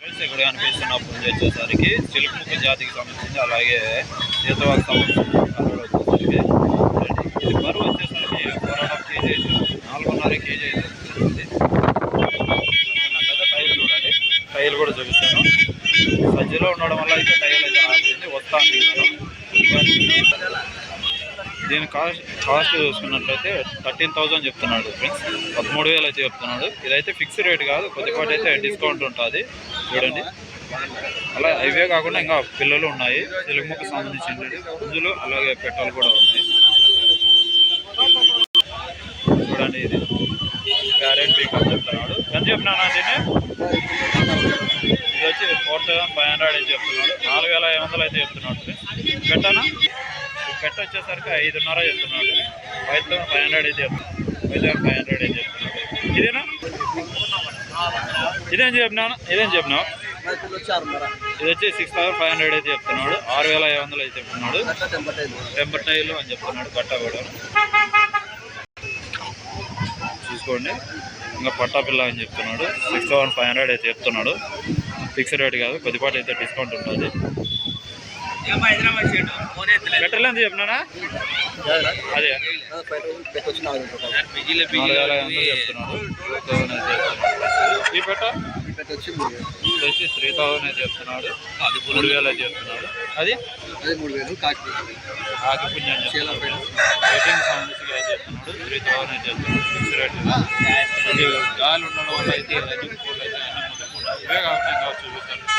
ఇక్కడ కనిపిస్తున్న పూజ వచ్చేసరికి సిల్క్ జాతికి సంబంధించింది అలాగే సీతవాకు సంబంధించింది ఇది బరువు వచ్చేసరికి ఫోర్ కేజీ నాలుగున్నర కేజీ అయితే ఉంటుంది కదా టైల్ చూడండి. టైల్ కూడా చూపిస్తాను. సజ్జలో ఉండడం వల్ల అయితే టైల్ అయితే రాసింది వస్తాను దీని కాస్ట్ కాస్ట్ చూసుకున్నట్లయితే థర్టీన్ థౌజండ్ చెప్తున్నాడు ఫ్రెండ్స్. పదమూడు వేలు అయితే చెప్తున్నాడు. ఇదైతే ఫిక్స్ రేట్ కాదు కొద్దిపాటి అయితే డిస్కౌంట్ ఉంటుంది. చూడండి. అలా ఇవే కాకుండా ఇంకా పిల్లలు ఉన్నాయి. తెలుగుముఖకు సంబంధించిన పుంజులు అలాగే పెట్టాలు కూడా ఉన్నాయి. చూడండి ఇది. క్యారెట్ చెప్తున్నాడు. ఎంత చెప్పినాను దీన్ని ఇది? వచ్చి ఫోర్ థౌసండ్ ఫైవ్ హండ్రెడ్ అని చెప్తున్నాడు. నాలుగు వేల ఐదు వందలు అయితే చెప్తున్నాడు పెట్టానా? కట్ట పెట్ట వచ్చేసరికి ఐదున్నర చెప్తున్నాడు. ఫైవ్ థౌసండ్ ఫైవ్ హండ్రెడ్ అయితే చెప్తున్నాడు ఫైవ్ థౌసండ్ ఫైవ్ హండ్రెడ్ అయితే చెప్తున్నాడు ఇదేనా? ఇదేం చెప్పినాను? ఇదేం చెప్పినావు? ఇది వచ్చి సిక్స్ థౌసండ్ ఫైవ్ హండ్రెడ్ అయితే చెప్తున్నాడు. ఆరు వేల ఐదు వందలు అయితే చెప్తున్నాడు. టెంపర్ టైల్ అని చెప్తున్నాడు కట్ట కూడా. చూసుకోండి. ఇంకా పట్టా పిల్ల అని చెప్తున్నాడు. సిక్స్ థౌసండ్ ఫైవ్ హండ్రెడ్ అయితే చెప్తున్నాడు. ఫిక్స్డ్ రేట్ కాదు కొద్దిపాటి అయితే డిస్కౌంట్ ఉంటుంది. పెట్టలే ఎంత చెప్పినానా? అదే. వేల ఈ ఇది వచ్చి త్రీ థౌసండ్ అయితే చెప్తున్నాడు. అది మూడు వేలు అయితే చెప్తున్నాడు. అది? ఆకిపుణ్యం అని చెప్తున్నాడు. రేటింగ్ సంబంధించి అయితే చెప్తున్నాడు. త్రీ అయితే చెప్తున్నాడు. ఫిక్స్ రేట్ గాలి ఉండడం వల్ల అయితే అన్ని అయితే అన్ని ముందు కూడా ఇవే కాకుండా ఇంకా చూపిస్తాను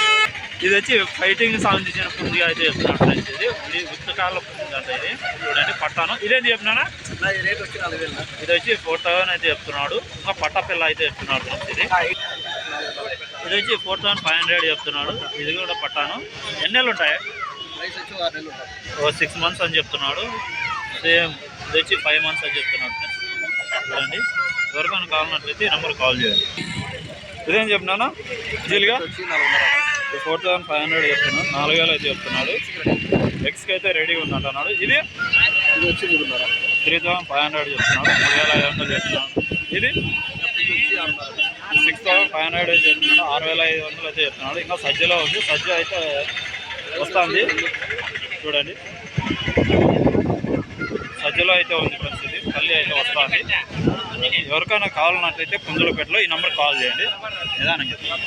ఇది వచ్చి ఫైటింగ్ సంబంధించిన పుంజిగా అయితే చెప్తున్నాడు ఇది. ఇది ఉత్తకాల పుంజి అంటే ఇది. చూడండి పట్టాను. ఇదేంటి చెప్పినానా ఇది వచ్చి ఫోర్ థౌసండ్ అయితే చెప్తున్నాడు. ఇంకా పట్ట పిల్ల అయితే చెప్తున్నాడు ఇది. ఇది వచ్చి ఫోర్ థౌసండ్ ఫైవ్ హండ్రెడ్ చెప్తున్నాడు. ఇది కూడా పట్టాను. ఎన్ని నెలలు ఉంటాయి? ఓ సిక్స్ మంత్స్ అని చెప్తున్నాడు. సేమ్ ఇది వచ్చి ఫైవ్ మంత్స్ అని చెప్తున్నాడు చూడండి. ఎవరికైనా కావాలన్నట్లయితే ఈ నెంబర్ కాల్ చేయండి. ఇదేం చెప్పినాను జీలుగా? ఫోర్ థౌసండ్ ఫైవ్ హండ్రెడ్ చెప్తున్నాడు. నాలుగు వేలు అయితే చెప్తున్నాడు. ఎక్స్కి అయితే రెడీగా ఉంది అంటున్నాడు ఇది? త్రీ థౌసండ్ ఫైవ్ హండ్రెడ్ చెప్తున్నాడు. మూడు వేల ఐదు వందలు చెప్తున్నాడు. ఇది? సిక్స్ థౌసండ్ ఫైవ్ హండ్రెడ్ అయితే చెప్తున్నాడు. ఆరు వేల ఐదు వందలు అయితే చెప్తున్నాడు. ఇంకా సజ్జలో ఉంది. సజ్జ అయితే వస్తుంది. చూడండి. సజ్జలో అయితే ఉంది ఇది. మళ్ళీ అయితే వస్తుంది. ఎవరికైనా కావాలన్నట్లయితే పుంజులపేటలో ఈ నెంబర్ కాల్ చేయండి. నిదానం చెప్తాను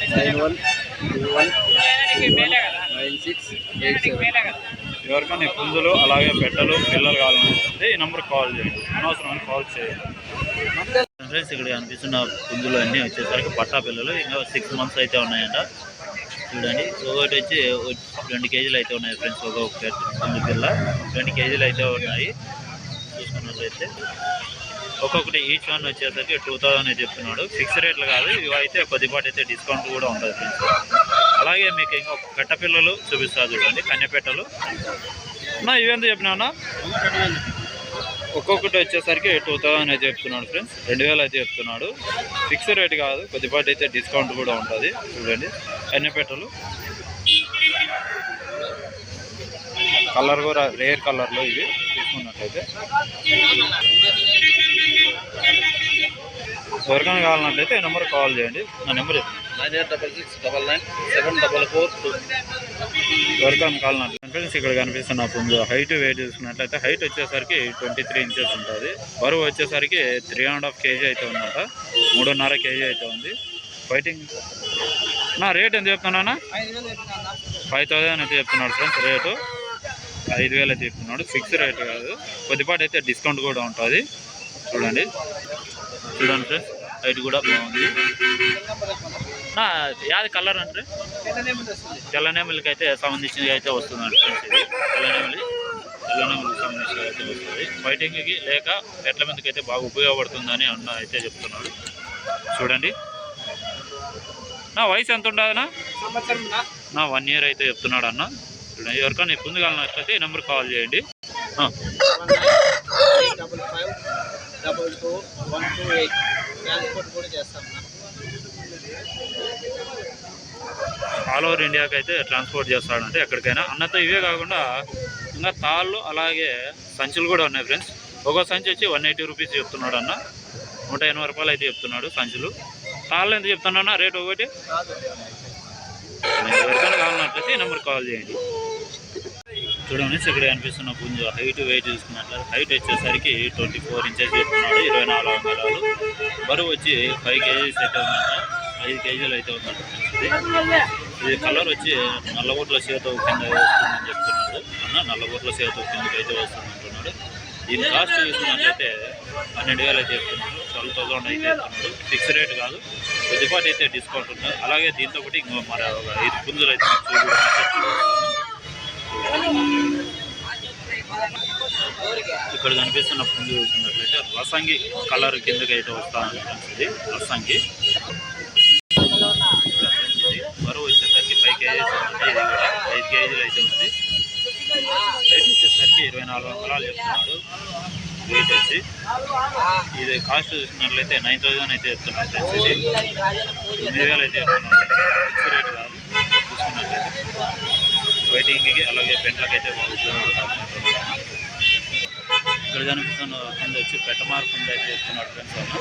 ఎవరికైనా పుంజులు అలాగే పెట్టలు పిల్లలు కావాలనుకుంటే ఈ నెంబర్ కాల్ చేయండి. అనవసరమైన కాల్ చేయండి. ఫ్రెండ్స్ ఇక్కడ కనిపిస్తున్న పుంజులు అన్నీ వచ్చేసరికి పట్టా పిల్లలు. ఇంకా సిక్స్ మంత్స్ అయితే ఉన్నాయంట. చూడండి. ఒకటి వచ్చి రెండు కేజీలు అయితే ఉన్నాయి ఫ్రెండ్స్. ఒక్కొక్క పుంజు పిల్ల. రెండు కేజీలు అయితే ఉన్నాయి. చూసుకున్నట్లయితే ఒక్కొక్కటి ఈచ్ వన్ వచ్చేసరికి టూ థౌసండ్ అయితే చెప్తున్నాడు. ఫిక్స్ రేట్లు కాదు ఇవి అయితే కొద్దిపాటి అయితే డిస్కౌంట్ కూడా ఉంటుంది ఫ్రెండ్స్ అలాగే మీకు ఇంకా కట్టపిల్లలు చూపిస్తారు చూడండి కన్నెపెట్టలు. నా ఇవెంత చెప్పినా ఒక్కొక్కటి వచ్చేసరికి టూ థౌసండ్ అయితే చెప్తున్నాడు ఫ్రెండ్స్ రెండు వేలు అయితే చెప్తున్నాడు. ఫిక్స్ రేట్ కాదు కొద్దిపాటి అయితే డిస్కౌంట్ కూడా ఉంటుంది. చూడండి కన్నెపెట్టలు. కలర్ కూడా రేర్ కలర్లో ఇవి తీసుకున్నట్లయితే ఎవరికైనా కావాలన్నట్లయితే ఈ నెంబర్ కాల్ చేయండి. నా నెంబర్ చెప్పండి nine eight double six double nine seven double four two. ఎవరికైనా కావాలన్నట్లయితే ఫ్రెండ్స్ ఇక్కడ కనిపిస్తున్న పుంజు. హైట్ వెయిట్ చూసుకున్నట్లయితే హైట్ వచ్చేసరికి ట్వంటీ త్రీ ఇంచెస్ ఉంటుంది. బరువు వచ్చేసరికి త్రీ అండ్ హాఫ్ కేజీ అయితే ఉందట. మూడున్నర కేజీ అయితే ఉంది. ఫైటింగ్ నా రేట్ ఎంత చెప్తున్నానా ఫైవ్ థౌసండ్ అయితే చెప్తున్నాడు ఫ్రెండ్స్ రేటు ఐదు వేలు అయితే చెప్తున్నాడు. ఫిక్స్ రేట్ కాదు. కొద్దిపాటి అయితే డిస్కౌంట్ కూడా ఉంటుంది. చూడండి. చూడండి ఫ్రెండ్స్ హైట్ కూడా బాగుంది. యాది కలర్ అంటే? తెల్లనేమిలికి అయితే సంబంధించినవి అయితే వస్తుందండి ఫ్రెండ్స్ ఇది. తెల్లనేమిలి తెల్లనేమిలికి సంబంధించినవి అయితే వస్తుంది. ఫైటింగ్కి లేక ఎట్ల మందికి అయితే బాగా ఉపయోగపడుతుందని అన్న అయితే చెప్తున్నాడు. చూడండి. నా వయసు ఎంత ఉండదన్నా నా? వన్ ఇయర్ అయితే చెప్తున్నాడు అన్న. ఎవరికైనా ఇబ్బంది కావాలన్నట్లయితే ఈ నెంబర్ కాల్ చేయండి. Double five double two one two eight transport కూడా చేస్తాం ఆల్ ఓవర్ ఇండియాకి అయితే ట్రాన్స్పోర్ట్ చేస్తాడంటే ఎక్కడికైనా. అన్నతో ఇవే కాకుండా ఇంకా తాళ్ళు అలాగే సంచులు కూడా ఉన్నాయి ఫ్రెండ్స్ ఒక్కో సంచి వచ్చి వన్ ఎయిటీ రూపీస్ చెప్తున్నాడు అన్న. నూట ఎనభై రూపాయలు అయితే చెప్తున్నాడు సంచులు. తాళ్ళు ఎంత చెప్తున్నా రేట్ ఒకటి? ఎవరికైనా కావాలన్నట్లయితే ఈ నెంబర్ కాల్ చేయండి. చూడండి ఇక్కడ కనిపిస్తున్న పుంజు. హైట్ వెయిట్ చూసుకున్నట్లయితే హైట్ వచ్చేసరికి ట్వంటీ ఫోర్ ఇంచెస్ చెప్తున్నాడు ఇరవై నాలుగు వందలాలు బరువు వచ్చి ఫైవ్ కేజీస్ అయితే ఉందంట. ఐదు కేజీలు అయితే ఉందంట ఇది. కలర్ వచ్చి నల్లగొట్ల చేత కింద వస్తుందని చెప్తున్నాడు. అన్న నల్లగొట్ల చేత కిందకి అయితే వస్తుంది అంటున్నాడు దీని కాస్ట్ చూసుకున్నట్లయితే పన్నెండు వేలు అయితే చెప్తున్నాడు. ట్వెల్వ్ థౌసండ్ అయితే చెప్తున్నాడు. ఫిక్స్ రేట్ కాదు. కొద్దిపాటి అయితే డిస్కౌంట్ ఉంటుంది అలాగే దీంతో ఒకటి ఇంకో మరి ఒక ఐదు పుంజులు అయితే మీకు ఇక్కడ కనిపిస్తున్న పుంజు చూసినట్లయితే రసంగి కలర్ కిందకి అయితే వస్తా ఉంది రసంగి బరువు వచ్చేసరికి ఫైవ్ కేజీస్ ఉంటుంది ఇది కూడా ఐదు కేజీలు అయితే ఉంది. రేట్ వచ్చేసరికి ఇరవై నాలుగు వందలు చెప్తున్నాడు వెయిట్ వచ్చి. ఇది కాస్ట్ చూసినట్లయితే నైన్ థౌజండ్ అయితే చెప్తున్నాడు ఫ్రెండ్స్ ఇది. తొమ్మిది వేలు అయితే చెప్తున్నాడు ఫిక్స్ రేట్ కాదు. చూసుకున్నట్లయితే. వెయిటింగ్కి అలాగే పెంట్లకి అయితే ఇక్కడ కనిపిస్తున్న కింద వచ్చి పెట్ట మార్పు ఉంది అయితే చెప్తున్నాడు ఫ్రెండ్స్ అన్న.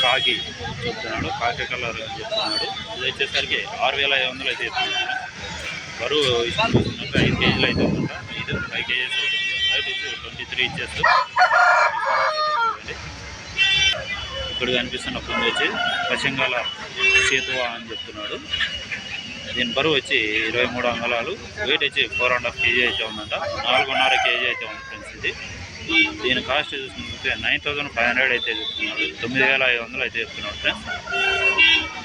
కాకి చెప్తున్నాడు కాకి కలర్ అని చెప్తున్నాడు. ఇది వచ్చేసరికి ఆరు వేల ఐదు వందలు అయితే చెప్తున్నాడు బరువు ఇష్టం ఐదు కేజీలు అయితే ఉందంట. ఐదు ఫైవ్ కేజీస్ అవుతుంది. హైట్ వచ్చి ట్వంటీ త్రీ ఇంచెస్ ఇక్కడ కనిపిస్తున్న పుంజు వచ్చి పశ్చింగాల సేతువా అని చెప్తున్నాడు. దీని బరువు వచ్చి ఇరవై మూడు అంగళాలు. వెయిట్ వచ్చి ఫోర్ అండ్ హాఫ్ కేజీ అయితే ఉందంట. నాలుగున్నర కేజీ అయితే ఉంది ఫ్రెండ్స్ ఇది. దీని కాస్ట్ చూసుకుంటే నైన్ థౌసండ్ ఫైవ్ హండ్రెడ్ అయితే చెప్తున్నాడు తొమ్మిది వేల ఐదు వందలు అయితే చెప్తున్నాడు ఫ్రెండ్స్.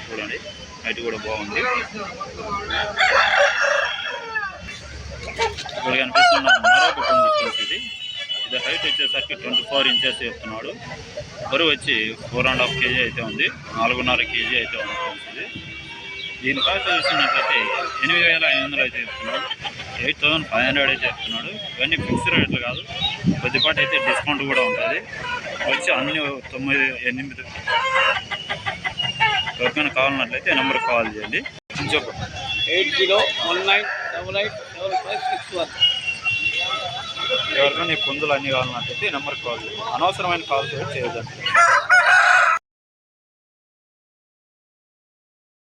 చూడండి నైట్ కూడా బాగుంది. ఇక్కడ కనిపిస్తున్న మరొక పుంజు ఫ్రెండ్స్ ఇది ఇది హైట్ వచ్చేసరికి ట్వంటీ ఫోర్ ఇంచెస్ చెప్తున్నాడు. బరువు వచ్చి ఫోర్ అండ్ హాఫ్ కేజీ అయితే ఉంది. నాలుగున్నర కేజీ అయితే ఉంది. దీని కాస్ట్ చూసినట్లయితే ఎనిమిది వేల ఐదు వందలు అయితే చెప్తున్నాడు. ఎయిట్ థౌసండ్ ఫైవ్ హండ్రెడ్ అయితే చెప్తున్నాడు. ఇవన్నీ ఫిక్స్డ్ రేట్లు కాదు. కొద్దిపాటి అయితే డిస్కౌంట్ కూడా ఉంటుంది. వచ్చి అన్ని తొమ్మిది ఎనిమిది ఎవరికైనా కావాలన్నట్లయితే నెంబర్ కాల్ చేయండి. చెప్పు. Eight zero one nine double eight double five six one. ఎవరికైనా ఈ పుంజులు అన్నీ కావాలన్నట్లయితే ఈ నెంబర్ కాల్ చేయండి. అనవసరమైన కాల్స్ అయితే చేయొద్దండి.